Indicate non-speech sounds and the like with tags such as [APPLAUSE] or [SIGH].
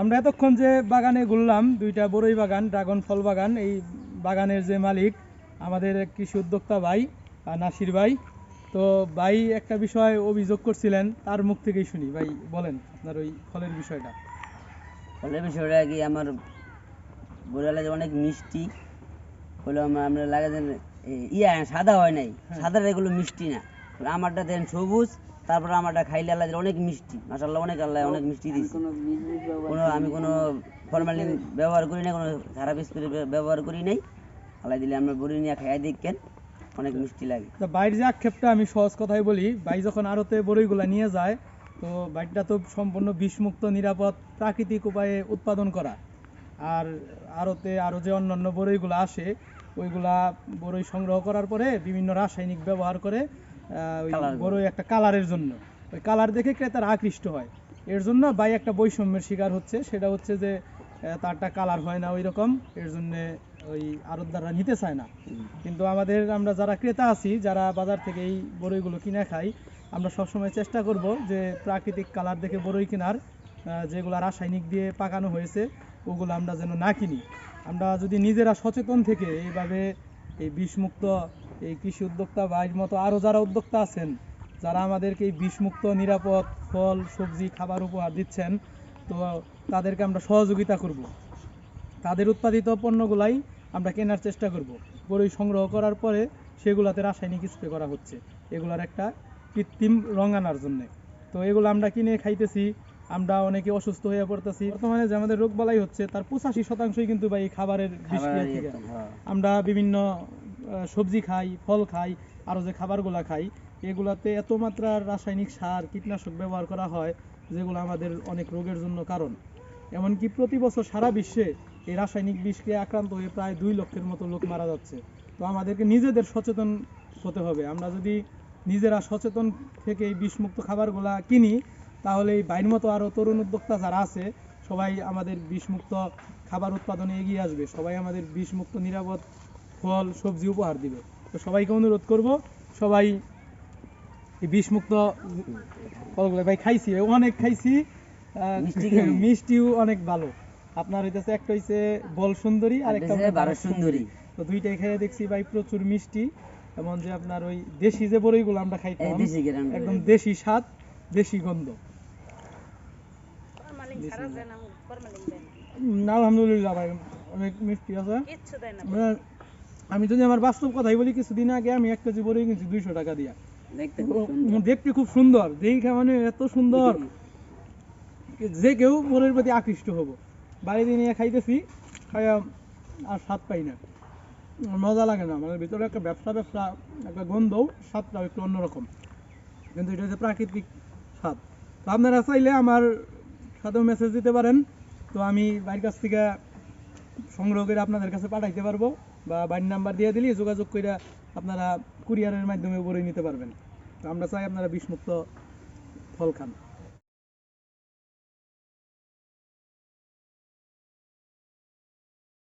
আমরা এতক্ষণ যে বাগানে ঘুরলাম দুইটা বড়ই বাগান ড্রাগন ফল বাগান এই বাগানের যে মালিক আমাদের কৃষি উদ্যোক্তা ভাই নাসির ভাই। তো ভাই একটা বিষয় অভিযোগ করছিলেন তার মুখ থেকেই শুনি। ভাই বলেন আপনার ওই ফলের বিষয়টা। ফলের বিষয়টা কি আমার বোরালে অনেক মিষ্টি হলো আমরা লাগাতেন ইয়া সাদা হয় নাই। হ্যাঁ। সাদা এগুলো মিষ্টি না। আমারটা দেন সবুজ তারপর আমারটা খাইলে আল্লাহ অনেক মিষ্টি মাসাল্লাহ অনেক আল্লাহ অনেক মিষ্টি দিয়েছে কোনো আমি কোনো ফরমালিন ব্যবহার করি না কোনো খারাপ স্প্রে ব্যবহার করি নাই। আল্লাহ দিলে আমরা বড়ি নিয়ে খাইয়া দেখেন অনেক মিষ্টি লাগে। তো বাইরের যে আক্ষেপটা আমি সহজ কথাই বলি ভাই যখন আড়তে বড়ইগুলা নিয়ে যায় তো বাইকটা তো সম্পূর্ণ বিষমুক্ত নিরাপদ প্রাকৃতিক উপায়ে উৎপাদন করা। আর আড়তে আরও যে অন্যান্য বড়ইগুলো আসে ওইগুলা বড়ই সংগ্রহ করার পরে বিভিন্ন রাসায়নিক ব্যবহার করে বড়ই একটা কালারের জন্য। ওই কালার দেখে ক্রেতারা আকৃষ্ট হয়। এর জন্য ভাই একটা বৈষম্যের শিকার হচ্ছে। সেটা হচ্ছে যে তারটা কালার হয় না ওই রকম। এর জন্য ওই আরতদাররা নিতে চায় না। কিন্তু আমাদের আমরা যারা ক্রেতা আছি যারা বাজার থেকে এই বড়ইগুলো কিনে খাই আমরা সবসময় চেষ্টা করব যে প্রাকৃতিক কালার দেখে বড়ই কেনার যেগুলো রাসায়নিক দিয়ে পাকানো হয়েছে ওগুলো আমরা যেন না কিনি। আমরা যদি নিজেরা সচেতন থেকে এইভাবে এই বিষমুক্ত এই কৃষি উদ্যোক্তা বা এর মতো আরও যারা উদ্যোক্তা আছেন যারা আমাদেরকে এই বিষমুক্ত নিরাপদ ফল সবজি খাবার উপহার দিচ্ছেন তো তাদেরকে আমরা সহযোগিতা করব। তাদের উৎপাদিত পণ্যগুলাই আমরা কেনার চেষ্টা করব। বড়ই সংগ্রহ করার পরে সেগুলাতে রাসায়নিক স্প্রে করা হচ্ছে। এগুলার একটা কৃত্রিম রং আনার জন্য। তো এগুলো আমরা কিনে খাইতেছি আমরা অনেকে অসুস্থ হয়ে পড়তেছি। বর্তমানে যে আমাদের রোগ বালাই হচ্ছে তার পঁচাশি শতাংশই কিন্তু বা এই খাবারের থেকে। হ্যাঁ। আমরা বিভিন্ন সবজি খাই, ফল খাই আরও যে খাবারগুলো খাই, এগুলাতে এত মাত্রার রাসায়নিক সার, কীটনাশক ব্যবহার করা হয়, যেগুলো আমাদের অনেক রোগের জন্য কারণ। এমনকি প্রতি বছর সারা বিশ্বে এই রাসায়নিক বিষকে আক্রান্ত হয়ে প্রায় দুই লক্ষের মতো লোক মারা যাচ্ছে। তো আমাদেরকে নিজেদের সচেতন হতে হবে। আমরা যদি নিজেরা সচেতন থেকে এই বিষমুক্ত খাবারগুলা কিনি, তাহলে এই বাইর মতো আরও তরুণ উদ্যোক্তা যারা আছে, সবাই আমাদের বিষমুক্ত খাবার উৎপাদনে এগিয়ে আসবে। সবাই আমাদের বিষমুক্ত, নিরাপদ ফল সবজি উপহার দিবে। তো সবাইকে অনুরোধ করব সবাই বিষমুক্ত ফলগুলো ভাই খাইছি অনেক খাইছি? [LAUGHS] মিষ্টিও অনেক ভালো। আপনার হইতেছে একটা হইছে বল সুন্দরী আর একটা বারো সুন্দরী। তো দুইটাই খেয়ে দেখছি ভাই প্রচুর মিষ্টি। এমন যে আপনার ওই দেশি যে বড়ইগুলো আমরা খাইতাম একদম দেশি। স্বাদ দেশি গন্ধ। না আলহামদুলিল্লাহ ভাই অনেক মিষ্টি আছে। আমি যদি আমার বাস্তব কথাই বলি কিছুদিন আগে আমি এক কেজি বড়ই কিনছি দুইশো টাকা দিয়া। দেখতে খুব সুন্দর। দেখে মানে এত সুন্দর। যে কেউ বড়ির প্রতি আকৃষ্ট হব। বাড়িতে নিয়ে খাইতেছি খাইয়া আর স্বাদ পাই না। মজা লাগে না। মানে ভিতরে একটা ব্যবসা ব্যবসা একটা গন্ধ স্বাদটাও একটু অন্যরকম। কিন্তু এটা হচ্ছে প্রাকৃতিক স্বাদ। তো আপনারা চাইলে আমার সাথেও মেসেজ দিতে পারেন। তো আমি বাড়ির কাছ থেকে সংগ্রহ করে আপনাদের কাছে পাঠাইতে পারব। বা বাড়ির নাম্বার দিয়ে দিলে যোগাযোগ করে আপনারা কুরিয়ারের মাধ্যমে বড়ি নিতে পারবেন। তো আমরা চাই আপনারা বিষমুক্ত ফল খান।